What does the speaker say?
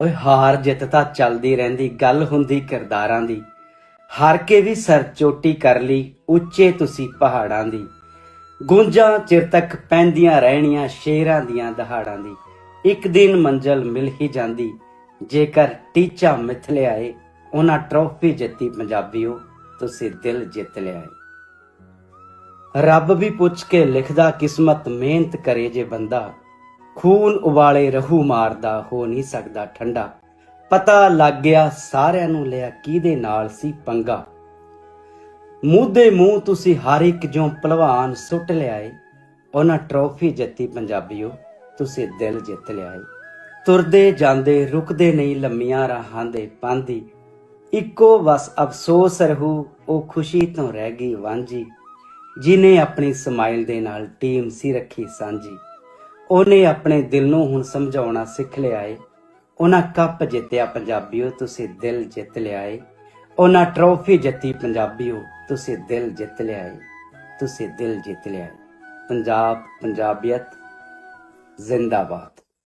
ਓਏ ਹਾਰ ਜਿੱਤ ਤਾਂ ਚੱਲਦੀ ਰਹਿੰਦੀ, ਗੱਲ ਹੁੰਦੀ ਕਿਰਦਾਰਾਂ ਦੀ। ਹਾਰ ਕੇ ਵੀ ਸਰ ਚੋਟੀ ਕਰ ਲਈ, ਉੱਚੇ ਤੁਸੀਂ ਪਹਾੜਾਂ ਦੀ। ਗੂੰਜਾਂ ਚਿਰ ਤੱਕ ਪੈਂਦੀਆਂ ਰਹਿਣੀਆਂ ਸ਼ੇਰਾਂ ਦੀਆਂ ਦਹਾੜਾਂ ਦੀ। ਇੱਕ ਦਿਨ ਮੰਜ਼ਲ ਮਿਲ ਹੀ ਜਾਂਦੀ, ਜੇਕਰ ਟੀਚਾ ਮਿਥ ਲਿਆਏ, ਉਹਨਾਂ ਟਰੋਫੀ ਜਿੱਤੀ ਪੰਜਾਬੀਓ, ਤੁਸੀਂ ਦਿਲ ਜਿੱਤ ਲਿਆਏ। ਰੱਬ ਵੀ ਪੁੱਛ ਕੇ ਲਿਖਦਾ, ਕਿਸਮਤ ਮਿਹਨਤ ਕਰੇ ਜੇ ਬੰਦਾ। ਖੂਨ ਉਬਾਲੇ ਰਹੂ ਮਾਰਦਾ ਹੋ ਨਹੀਂ ਸਕਦਾ ਠੰਡਾ। ਪਤਾ ਲੱਗ ਗਿਆ ਸਾਰਿਆਂ ਨੂੰ ਲਿਆ ਕਿਹਦੇ ਨਾਲ ਸੀ ਪੰਗਾ। ਮੂੰਹ ਦੇ ਮੂੰਹ ਤੁਸੀਂ ਹਰ ਇੱਕ ਜੋ ਪਹਿਲਵਾਨ ਸੁੱਟ ਲਿਆਏ, ਉਹਨਾਂ ਟਰੋਫੀ ਜਿੱਤੀ ਪੰਜਾਬੀਓ, ਤੁਸੀਂ ਦਿਲ ਜਿੱਤ ਲਿਆਏ। ਤੁਰਦੇ ਜਾਂਦੇ, ਰੁਕਦੇ ਨਹੀਂ, ਲੰਮੀਆਂ ਰਾਹਾਂ ਦੇ ਪਾਂਦੀ ਇੱਕੋ ਬਸ ਅਫਸੋਸ ਰਹੂ, ਉਹ ਖੁਸ਼ੀ ਤੋਂ ਰਹਿ ਗਈ ਵਾਂਝੀ। ਜਿਨੇ ਆਪਣੀ ਸਮਾਈਲ ਦੇ ਨਾਲ ਟੀਮ ਸੀ ਰੱਖੀ ਸਾਂਝੀ। ਉਹਨੇ ਆਪਣੇ ਦਿਲ ਨੂੰ ਹੁਣ ਸਮਝਾਉਣਾ ਸਿੱਖ ਲਿਆ ਏ। ਉਹਨਾਂ ਕੱਪ ਜਿੱਤਿਆ ਪੰਜਾਬੀਓ, ਤੁਸੀਂ ਦਿਲ ਜਿੱਤ ਲਿਆ ਏ। ਉਹਨਾਂ ਟਰੋਫੀ ਜਿੱਤੀ ਪੰਜਾਬੀਓ, ਤੁਸੀਂ ਦਿਲ ਜਿੱਤ ਲਿਆ ਏ। ਤੁਸੀਂ ਦਿਲ ਜਿੱਤ ਲਿਆ ਏ। ਪੰਜਾਬ, ਪੰਜਾਬੀਅਤ ਜ਼ਿੰਦਾਬਾਦ।